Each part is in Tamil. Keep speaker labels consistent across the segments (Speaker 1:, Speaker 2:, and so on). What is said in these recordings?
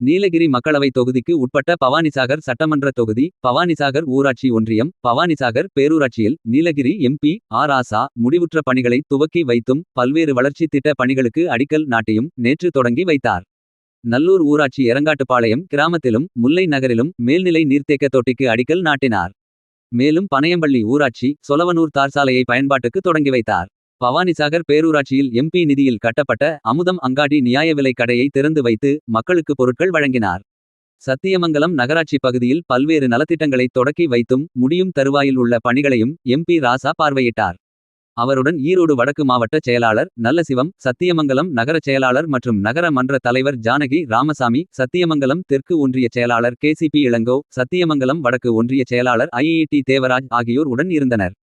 Speaker 1: நீலகிரி மக்களவைத் தொகுதிக்கு உட்பட்ட பவானிசாகர் சட்டமன்ற தொகுதி பவானிசாகர் ஊராட்சி ஒன்றியம் பவானிசாகர் பேரூராட்சியில் நீலகிரி எம்பி ஆர் ஆசா முடிவுற்ற பணிகளை துவக்கி வைத்தும் பல்வேறு வளர்ச்சித் திட்ட பணிகளுக்கு அடிக்கல் நாட்டியும் நேற்று தொடங்கி வைத்தார். நல்லூர் ஊராட்சி எரங்காட்டுப்பாளையம் கிராமத்திலும் முல்லை நகரிலும் மேல்நிலை நீர்த்தேக்க தொட்டிக்கு அடிக்கல் நாட்டினார். மேலும் பனையம்பள்ளி ஊராட்சி சொலவனூர் தார்சாலையை பயன்பாட்டுக்கு தொடங்கி வைத்தார். பவானிசாகர் பேரூராட்சியில் எம்பி நிதியில் கட்டப்பட்ட அமுதம் அங்காடி நியாய விலை கடையை திறந்து வைத்து மக்களுக்கு பொருட்கள் வழங்கினார். சத்தியமங்கலம் நகராட்சி பகுதியில் பல்வேறு நலத்திட்டங்களை தொடக்கி வைத்தும் முடியும் தருவாயில் உள்ள பணிகளையும் எம்பி ராசா பார்வையிட்டார். அவருடன் ஈரோடு வடக்கு மாவட்ட செயலாளர் நல்லசிவம் சத்தியமங்கலம் நகர செயலாளர் மற்றும் நகர மன்ற தலைவர் ஜானகி ராமசாமி சத்தியமங்கலம் தெற்கு ஒன்றிய செயலாளர் கேசிபி இளங்கோ சத்தியமங்கலம் வடக்கு ஒன்றிய செயலாளர் ஐஐடி தேவராஜ் ஆகியோர் உடன் இருந்தனர்.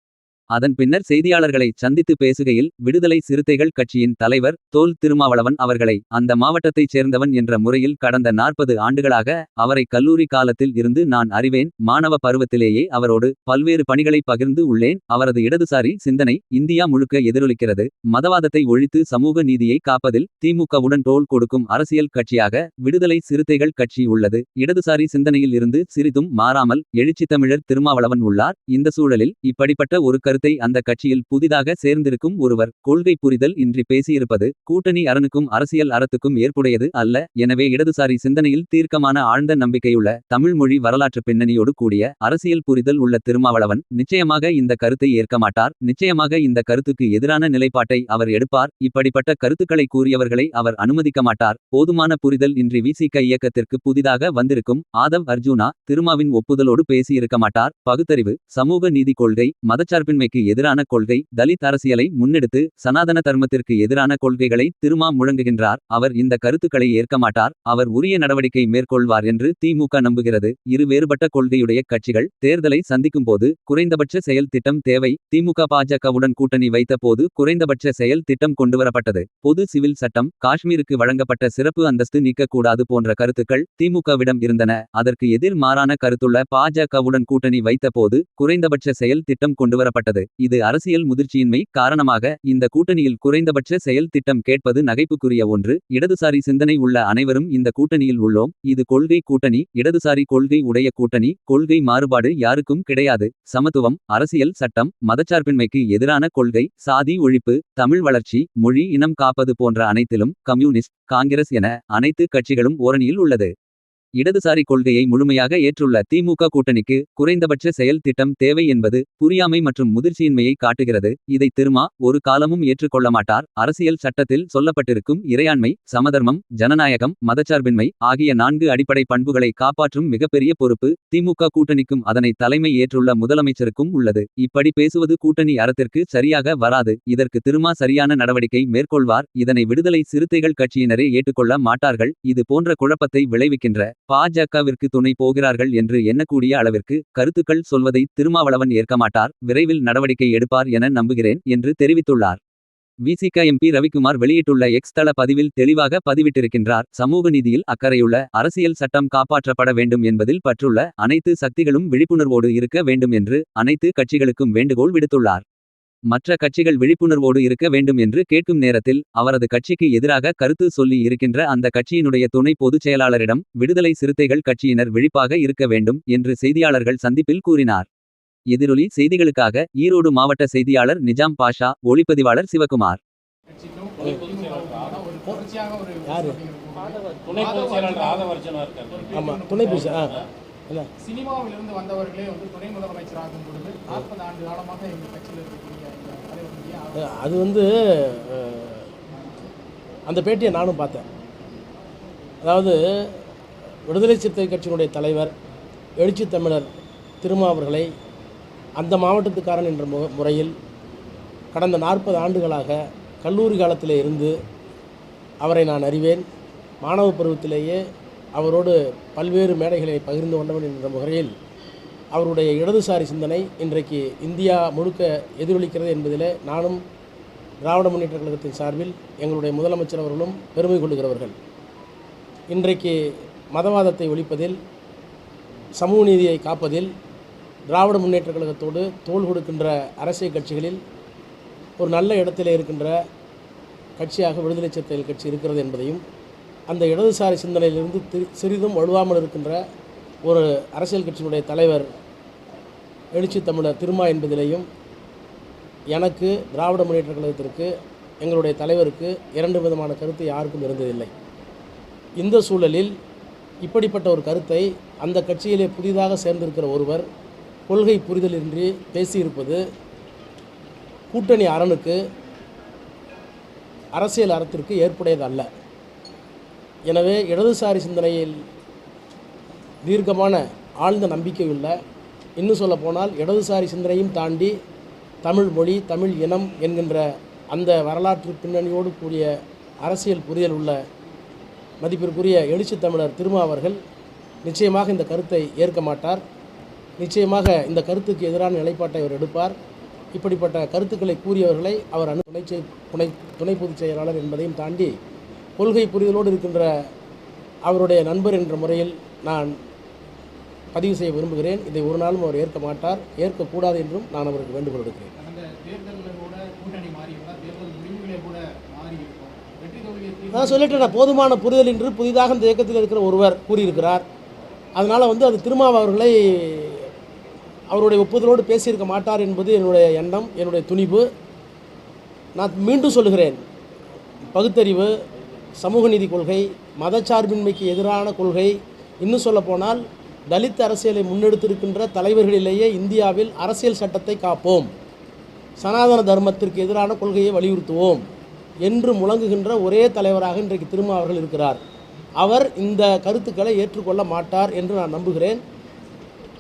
Speaker 1: அதன் பின்னர் செய்தியாளர்களை சந்தித்து பேசுகையில் விடுதலை சிறுத்தைகள் கட்சியின் தலைவர் தோல் திருமாவளவன் அவர்களை அந்த மாவட்டத்தைச் சேர்ந்தவன் என்ற முறையில் கடந்த நாற்பது ஆண்டுகளாக அவரை கல்லூரி காலத்தில் இருந்து நான் அறிவேன். மாணவ பருவத்திலேயே அவரோடு பல்வேறு பணிகளை பகிர்ந்து உள்ளேன். அவரது இடதுசாரி சிந்தனை இந்தியா முழுக்க எதிரொலிக்கிறது. மதவாதத்தை ஒழித்து சமூக நீதியை காப்பதில் திமுகவுடன் டோல் கொடுக்கும் அரசியல் கட்சியாக விடுதலை சிறுத்தைகள் கட்சி உள்ளது. இடதுசாரி சிந்தனையில் இருந்து சிறிதும் மாறாமல் எழுச்சி தமிழர் திருமாவளவன் உள்ளார். இந்த சூழலில் இப்படிப்பட்ட ஒரு கரு கருத்தை அந்த கட்சியில் புதிதாக சேர்ந்திருக்கும் ஒருவர் கொள்கை புரிதல் இன்றி பேசியிருப்பது கூட்டணி அரணுக்கும் அரசியல் அறத்துக்கும் ஏற்புடையது அல்ல. எனவே இடதுசாரி சிந்தனையில் தீர்க்கமான ஆழ்ந்த நம்பிக்கையுள்ள தமிழ் மொழி வரலாற்று பின்னணியோடு கூடிய அரசியல் புரிதல் உள்ள திருமாவளவன் நிச்சயமாக இந்த கருத்தை ஏற்க மாட்டார். நிச்சயமாக இந்த கருத்துக்கு எதிரான நிலைப்பாட்டை அவர் எடுப்பார். இப்படிப்பட்ட கருத்துக்களை கூறியவர்களை அவர் அனுமதிக்க மாட்டார். போதுமான புரிதல் இன்றி விசிக இயக்கத்திற்கு புதிதாக வந்திருக்கும் ஆதவ் அர்ஜுனா திருமாவின் ஒப்புதலோடு பேசியிருக்க மாட்டார். பகுத்தறிவு சமூக நீதி கொள்கை மதச்சார்பின்மை மதச்சார்பின்மைக்கு எதிரான கொள்கை தலித் அரசியலை முன்னெடுத்து சனாதன தர்மத்திற்கு எதிரான கொள்கைகளை திருமா முழங்குகின்றார். அவர் இந்த கருத்துக்களை ஏற்க மாட்டார். அவர் உரிய நடவடிக்கை மேற்கொள்வார் என்று திமுக நம்புகிறது. இரு வேறுபட்ட கொள்கையுடைய கட்சிகள் தேர்தலை சந்திக்கும் போது குறைந்தபட்ச செயல் திட்டம் தேவை. திமுக பாஜகவுடன் கூட்டணி வைத்த போது குறைந்தபட்ச செயல் திட்டம் கொண்டுவரப்பட்டது. பொது சிவில் சட்டம் காஷ்மீருக்கு வழங்கப்பட்ட சிறப்பு அந்தஸ்து நீக்கக்கூடாது போன்ற கருத்துக்கள் திமுகவிடம் இருந்தன. அதற்கு எதிர் மாறான கருத்துள்ள பாஜகவுடன் கூட்டணி வைத்த போது குறைந்தபட்ச செயல் திட்டம் கொண்டுவரப்பட்டது. இது அரசியல் முதிர்ச்சியின்மை காரணமாக இந்த கூட்டணியில் குறைந்தபட்ச செயல் திட்டம் கேட்பது நகைப்புக்குரிய ஒன்று. இடதுசாரி சிந்தனை உள்ள அனைவரும் இந்த கூட்டணியில் உள்ளோம். இது கொள்கை கூட்டணி இடதுசாரி கொள்கை உடைய கூட்டணி கொள்கை மாறுபாடு யாருக்கும் கிடையாது. சமத்துவம் அரசியல் சட்டம் மதச்சார்பின்மைக்கு எதிரான கொள்கை சாதி ஒழிப்பு தமிழ் வளர்ச்சி மொழி இனம் காப்பது போன்ற அனைத்திலும் கம்யூனிஸ்ட் காங்கிரஸ் என அனைத்து கட்சிகளும் ஓரணியில் உள்ளது. இடதுசாரி கொள்கையை முழுமையாக ஏற்றுள்ள திமுக கூட்டணிக்கு குறைந்தபட்ச செயல் திட்டம் தேவை என்பது புரியாமை மற்றும் முதிர்ச்சியின்மையை காட்டுகிறது. இதை திருமா ஒரு காலமும் ஏற்றுக்கொள்ள மாட்டார் அரசியல் சட்டத்தில் சொல்லப்பட்டிருக்கும் இறையாண்மை சமதர்மம் ஜனநாயகம் மதச்சார்பின்மை ஆகிய நான்கு அடிப்படை பண்புகளை காப்பாற்றும் மிகப்பெரிய பொறுப்பு திமுக கூட்டணிக்கும் அதனை தலைமை ஏற்றுள்ள முதலமைச்சருக்கும் உள்ளது. இப்படி பேசுவது கூட்டணி அறத்திற்கு சரியாக வராது. இதற்கு திருமா சரியான நடவடிக்கை மேற்கொள்வார். இதனை விடுதலை சிறுத்தைகள் கட்சியினரே ஏற்றுக்கொள்ள மாட்டார்கள். இது போன்ற குழப்பத்தை விளைவிக்கின்ற பாஜகவிற்கு துணை போகிறார்கள் என்று எண்ணக்கூடிய அளவிற்கு கருத்துக்கள் சொல்வதை திருமாவளவன் ஏற்க மாட்டார் விரைவில் நடவடிக்கை எடுப்பார் என நம்புகிறேன் என்று தெரிவித்துள்ளார். விசிக எம்பி ரவிக்குமார் வெளியிட்டுள்ள எக்ஸ் தள பதிவில் தெளிவாக பதிவிட்டிருக்கின்றார் சமூக நீதியில் அக்கறையுள்ள அரசியல் சட்டம் காப்பாற்றப்பட வேண்டும் என்பதில் பற்றுள்ள அனைத்து சக்திகளும் விழிப்புணர்வோடு இருக்க வேண்டும் என்று அனைத்து கட்சிகளுக்கும் வேண்டுகோள் விடுத்துள்ளார். மற்ற கட்சிகள் விழிப்புணர்வோடு இருக்க வேண்டும் என்று கேட்கும் நேரத்தில் அவரது கட்சிக்கு எதிராக கருத்து சொல்லி இருக்கின்ற அந்த கட்சியினுடைய துணை பொதுச் செயலாளரிடம் விடுதலை சிறுத்தைகள் கட்சியினர் விழிப்பாக இருக்க வேண்டும் என்று செய்தியாளர்கள் சந்திப்பில் கூறினார். எதிரொலி செய்திகளுக்காக ஈரோடு மாவட்ட செய்தியாளர் நிஜாம் பாஷா ஒளிப்பதிவாளர் சிவகுமார்?
Speaker 2: துணை
Speaker 3: என்ன
Speaker 4: சினிமாவிலிருந்து வந்தவர்களே வந்து துணை முதலமைச்சர் ஆகும் பொழுது நாற்பது ஆண்டு காலமாக எங்கள் கட்சியில் இருக்கக்கூடிய.
Speaker 3: அது வந்து அந்த பேட்டியை நானும் பார்த்தேன். அதாவது விடுதலை சிறுத்தை கட்சியினுடைய தலைவர் எழுச்சி தமிழர் திருமா அவர்களை அந்த மாவட்டத்துக்காரன் என்ற மு முறையில் கடந்த நாற்பது ஆண்டுகளாக கல்லூரி காலத்திலே இருந்து அவரை நான் அறிவேன். மாணவ பருவத்திலேயே அவரோடு பல்வேறு மேடைகளை பகிர்ந்து கொண்டவன் என்ற முறையில் அவருடைய இடதுசாரி சிந்தனை இன்றைக்கு இந்தியா முழுக்க எதிரொலிக்கிறது என்பதில் நானும் திராவிட முன்னேற்ற கழகத்தின் சார்பில் எங்களுடைய முதலமைச்சர் அவர்களும் பெருமை கொள்கிறவர்கள் இன்றைக்கு மதவாதத்தை ஒழிப்பதில் சமூக நீதியை காப்பதில் திராவிட முன்னேற்ற கழகத்தோடு தோள் கொடுக்கின்ற அரசியல் கட்சிகளில் ஒரு நல்ல இடத்தில் இருக்கின்ற கட்சியாக விடுதலை சிறுத்தைகள் கட்சி இருக்கிறது என்பதையும் அந்த இடதுசாரி சிந்தனையிலிருந்து தி- சிறிதும் வலுவாமல் இருக்கின்ற ஒரு அரசியல் கட்சியினுடைய தலைவர் எழுச்சி தமிழர் திருமா என்பதிலேயும் எனக்கு திராவிட முன்னேற்ற கழகத்திற்கு எங்களுடைய தலைவருக்கு இரண்டு விதமான கருத்து யாருக்கும் இருந்ததில்லை. இந்த சூழலில் இப்படிப்பட்ட ஒரு கருத்தை அந்த கட்சியிலே புதிதாக சேர்ந்திருக்கிற ஒருவர் கொள்கை புரிதலின்றி பேசியிருப்பது கூட்டணி அரணுக்கு அரசியல் அறத்திற்கு ஏற்புடையதல்ல. எனவே இடதுசாரி சிந்தனையில் தீர்க்கமான ஆழ்ந்த நம்பிக்கை உள்ள இன்னும் சொல்ல போனால் இடதுசாரி சிந்தனையும் தாண்டி தமிழ் மொழி தமிழ் இனம் என்கின்ற அந்த வரலாற்று பின்னணியோடு கூடிய அரசியல் புரிதல் உள்ள மதிப்பிற்குரிய எழுச்சி தமிழர் திருமா அவர்கள் நிச்சயமாக இந்த கருத்தை ஏற்க மாட்டார். நிச்சயமாக இந்த கருத்துக்கு எதிரான நிலைப்பாட்டை அவர் எடுப்பார். இப்படிப்பட்ட கருத்துக்களை கூறியவர்களை அவர் அனு துணை செய்- துணை துணை பொதுச் செயலாளர் என்பதையும் தாண்டி கொள்கை புரிதலோடு இருக்கின்ற அவருடைய நண்பர் என்ற முறையில் நான் பதிவு செய்ய விரும்புகிறேன். இதை ஒரு நாளும் அவர் ஏற்க மாட்டார். ஏற்கக்கூடாது என்றும் நான் அவருக்கு வேண்டுகோள் எடுக்கிறேன் நான் சொல்லிட்டேன் போதுமான புரிதல் என்று புதிதாக இந்த இயக்கத்தில் இருக்கிற ஒருவர் கூறியிருக்கிறார். அதனால் வந்து அது திருமாவ அவர்களை அவருடைய ஒப்புதலோடு பேசியிருக்க மாட்டார் என்பது என்னுடைய எண்ணம் என்னுடைய துணிவு. நான் மீண்டும் சொல்லுகிறேன். பகுத்தறிவு சமூக நீதி கொள்கை மதச்சார்பின்மைக்கு எதிரான கொள்கை. இன்னும் சொல்லப்போனால் தலித் அரசியலை முன்னெடுத்திருக்கின்ற தலைவர்களிலேயே இந்தியாவில் அரசியல் சட்டத்தை காப்போம். சனாதன தர்மத்திற்கு எதிரான கொள்கையை வலியுறுத்துவோம் என்று முழங்குகின்ற ஒரே தலைவராக இன்றைக்கு திருமா அவர்கள் இருக்கிறார். அவர் இந்த கருத்துக்களை ஏற்றுக்கொள்ள மாட்டார் என்று நான் நம்புகிறேன்.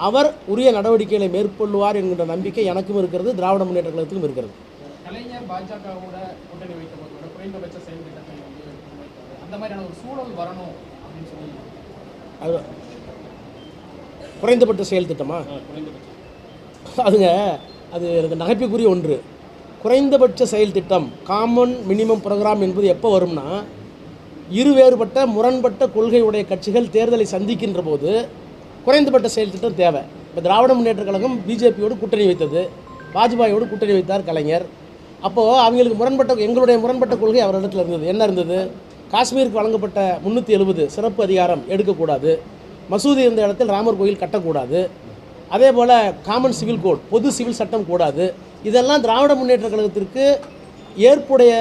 Speaker 3: அவர் உரிய நடவடிக்கைகளை மேற்கொள்வார் என்கின்ற நம்பிக்கை எனக்கும் இருக்கிறது திராவிட முன்னேற்ற கழகத்துக்கும் இருக்கிறது.
Speaker 4: கலைஞர் பாஜகவோட கூட்டணி வைத்த குறைந்தபட்ச செயல் திட்டத்தை அந்த மாதிரியான ஒரு சூழல் வரணும் அப்படின்னு சொல்லி.
Speaker 3: அது குறைந்தபட்ச செயல் திட்டமா? அதுங்க அது எனக்கு நகைப்புக்குரிய ஒன்று. குறைந்தபட்ச செயல் திட்டம் காமன் மினிமம் ப்ரோக்ராம் என்பது எப்போ வரும்னா இருவேறுபட்ட முரண்பட்ட கொள்கையுடைய கட்சிகள் தேர்தலை சந்திக்கின்ற போது குறைந்தபட்ட செயல் திட்டம் தேவை. இப்போ திராவிட முன்னேற்ற கழகம் பிஜேபியோடு கூட்டணி வைத்தது. வாஜ்பாயோடு கூட்டணி வைத்தார் கலைஞர். அப்போது அவங்களுக்கு முரண்பட்ட எங்களுடைய முரண்பட்ட கொள்கை அவரிடத்தில் இருந்தது. என்ன இருந்தது? காஷ்மீருக்கு வழங்கப்பட்ட முந்நூற்றி எழுபது சிறப்பு அதிகாரம் எடுக்கக்கூடாது. மசூதி இருந்த இடத்தில் ராமர் கோயில் கட்டக்கூடாது. அதே போல் காமன் சிவில் கோட் பொது சிவில் சட்டம் கூடாது. இதெல்லாம் திராவிட முன்னேற்ற கழகத்திற்கு ஏற்புடைய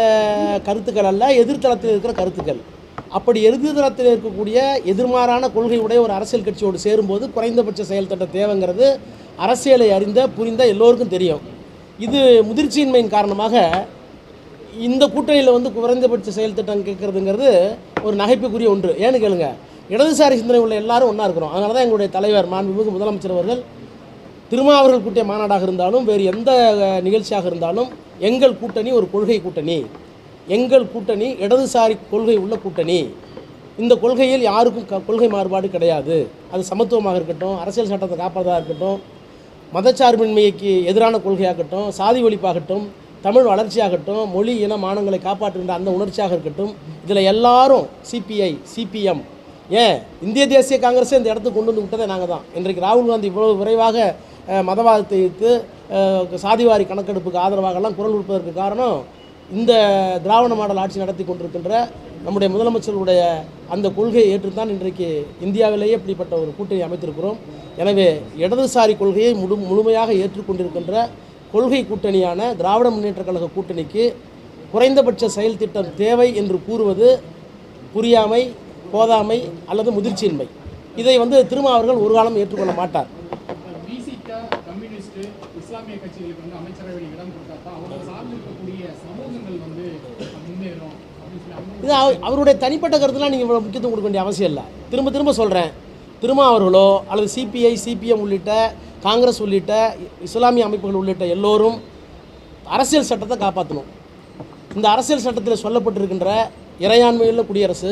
Speaker 3: கருத்துக்கள் அல்ல எதிர்த்தளத்தில் இருக்கிற கருத்துக்கள். அப்படி எதிர்த்தளத்தில் இருக்கக்கூடிய எதிர்மாறான கொள்கையுடைய ஒரு அரசியல் கட்சியோடு சேரும்போது குறைந்தபட்ச செயல் திட்டம் தேவைங்கிறது அரசியலை அறிந்த புரிந்த எல்லோருக்கும் தெரியும். இது முதிர்ச்சியின்மையின் காரணமாக இந்த கூட்டணியில் வந்து குறைந்தபட்ச செயல் திட்டம் கேட்குறதுங்கிறது ஒரு நகைப்புக்குரிய ஒன்று. ஏன்னு கேளுங்க இடதுசாரி சிந்தனை உள்ள எல்லாரும் ஒன்றா இருக்கிறோம் அதனால தான் எங்களுடைய தலைவர் மாண்புமிகு முதலமைச்சர் அவர்கள் திருமாவர்கள் கூட்டிய மாநாடாக இருந்தாலும் வேறு எந்த நிகழ்ச்சியாக இருந்தாலும் எங்கள் கூட்டணி ஒரு கொள்கை கூட்டணி. எங்கள் கூட்டணி இடதுசாரி கொள்கை உள்ள கூட்டணி. இந்த கொள்கையில் யாருக்கும் க- கொள்கை மாறுபாடு கிடையாது. அது சமத்துவமாக இருக்கட்டும் அரசியல் சட்டத்தை காப்பதாக இருக்கட்டும் மதச்சார்பின்மைக்கு எதிரான கொள்கையாகட்டும் சாதி ஒழிப்பாகட்டும் தமிழ் வளர்ச்சியாகட்டும் மொழி இன மானங்களை காப்பாற்றுகின்ற அந்த உணர்ச்சியாக இருக்கட்டும் இதில் எல்லாரும் சிபிஐ சிபிஎம் ஏன்? இந்திய தேசிய காங்கிரஸே இந்த இடத்துக்கு கொண்டு வந்து விட்டதே நாங்கள் தான் இன்றைக்கு ராகுல் காந்தி இவ்வளவு விரைவாக மதவாதத்தை வைத்து சாதிவாரி கணக்கெடுப்புக்கு ஆதரவாகலாம் குரல் கொடுப்பதற்கு காரணம் இந்த திராவிட மாடல் ஆட்சி நடத்தி கொண்டிருக்கின்ற நம்முடைய முதலமைச்சருடைய அந்த கொள்கையை ஏற்றுத்தான் இன்றைக்கு இந்தியாவிலேயே இப்படிப்பட்ட ஒரு கூட்டணி அமைத்திருக்கிறோம். எனவே இடதுசாரி கொள்கையை முழு முழுமையாக ஏற்றுக்கொண்டிருக்கின்ற கொள்கை கூட்டணியான திராவிட முன்னேற்ற கழக கூட்டணிக்கு குறைந்தபட்ச செயல் திட்டம் தேவை என்று கூறுவது புரியாமை போதாமை அல்லது முதிர்ச்சியின்மை. இதை வந்து திரும்ப அவர்கள் ஒரு காலம் ஏற்றுக்கொள்ள மாட்டார். இது அவ- அவருடைய தனிப்பட்ட கருத்துலாம் நீங்கள் இவ்வளோ முக்கியத்துவம் கொடுக்க வேண்டிய அவசியம் இல்லை. திரும்ப திரும்ப சொல்கிறேன் திரும்ப அவர்களோ அல்லது சிபிஐ சிபிஎம் உள்ளிட்ட காங்கிரஸ் உள்ளிட்ட இஸ்லாமிய அமைப்புகள் உள்ளிட்ட எல்லோரும் அரசியல் சட்டத்தை காப்பாற்றணும் இந்த அரசியல் சட்டத்தில் சொல்லப்பட்டிருக்கின்ற இறையாண்மையுள்ள குடியரசு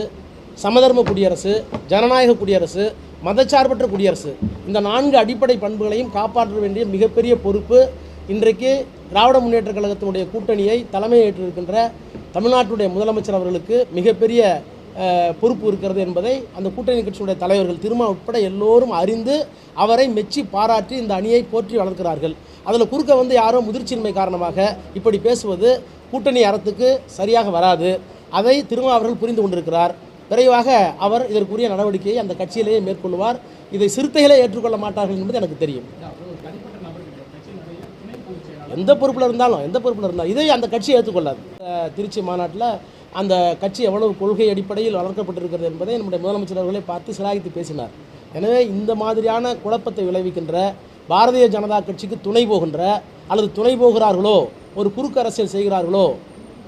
Speaker 3: சமதர்ம குடியரசு ஜனநாயக குடியரசு மதச்சார்பற்ற குடியரசு இந்த நான்கு அடிப்படை பண்புகளையும் காப்பாற்ற வேண்டிய மிகப்பெரிய பொறுப்பு இன்றைக்கு திராவிட முன்னேற்ற கழகத்தினுடைய கூட்டணியை தலைமையேற்றிருக்கின்ற தமிழ்நாட்டுடைய முதலமைச்சர் அவர்களுக்கு மிகப்பெரிய பொறுப்பு இருக்கிறது என்பதை அந்த கூட்டணி கட்சியுடைய தலைவர்கள் திருமா உட்பட எல்லோரும் அறிந்து அவரை மெச்சி பாராட்டி இந்த அணியை போற்றி வளர்க்கிறார்கள். அதில் குறுக்க வந்து யாரோ முதிர்ச்சியின்மை காரணமாக இப்படி பேசுவது கூட்டணி அறத்துக்கு சரியாக வராது. அதை திருமா அவர்கள் புரிந்து கொண்டிருக்கிறார். விரைவாக அவர் இதற்குரிய நடவடிக்கையை அந்த கட்சியிலேயே மேற்கொள்வார். இதை சிறுத்தைகளே ஏற்றுக்கொள்ள மாட்டார்கள் என்பது எனக்கு தெரியும். எந்த பொறுப்பில் இருந்தாலும் எந்த பொறுப்பில் இருந்தாலும் இதை அந்த கட்சி ஏற்றுக்கொள்ளாது. திருச்சி மாநாட்டில் அந்த கட்சி எவ்வளவு கொள்கை அடிப்படையில் வளர்க்கப்பட்டிருக்கிறது என்பதை நம்முடைய முதலமைச்சர் அவர்களை பார்த்து சிலாகித்து பேசினார். எனவே இந்த மாதிரியான குழப்பத்தை விளைவிக்கின்ற பாரதிய ஜனதா கட்சிக்கு துணை போகின்ற அல்லது துணை போகிறார்களோ ஒரு குறுக்கு அரசியல் செய்கிறார்களோ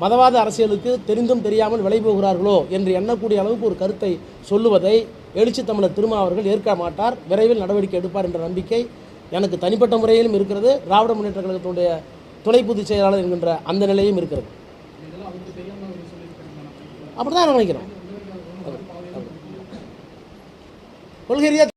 Speaker 3: மதவாத அரசியலுக்கு தெரிந்தும் தெரியாமல் விலை போகிறார்களோ என்று எண்ணக்கூடிய அளவுக்கு ஒரு கருத்தை சொல்லுவதை எழுச்சி தமிழர் திருமா அவர்கள் ஏற்க மாட்டார் விரைவில் நடவடிக்கை எடுப்பார் என்ற நம்பிக்கை எனக்கு தனிப்பட்ட முறையிலும் இருக்கிறது. திராவிட முன்னேற்ற கழகத்தினுடைய துணை பொதுச் செயலாளர் என்கின்ற அந்த நிலையும் இருக்கிறது
Speaker 4: இதெல்லாம் அவருக்கு தெரியாம அவர் சொல்லியிருக்காங்க
Speaker 3: அப்படி தான் நினைக்கிறோம் கொள்கை ரீதியாக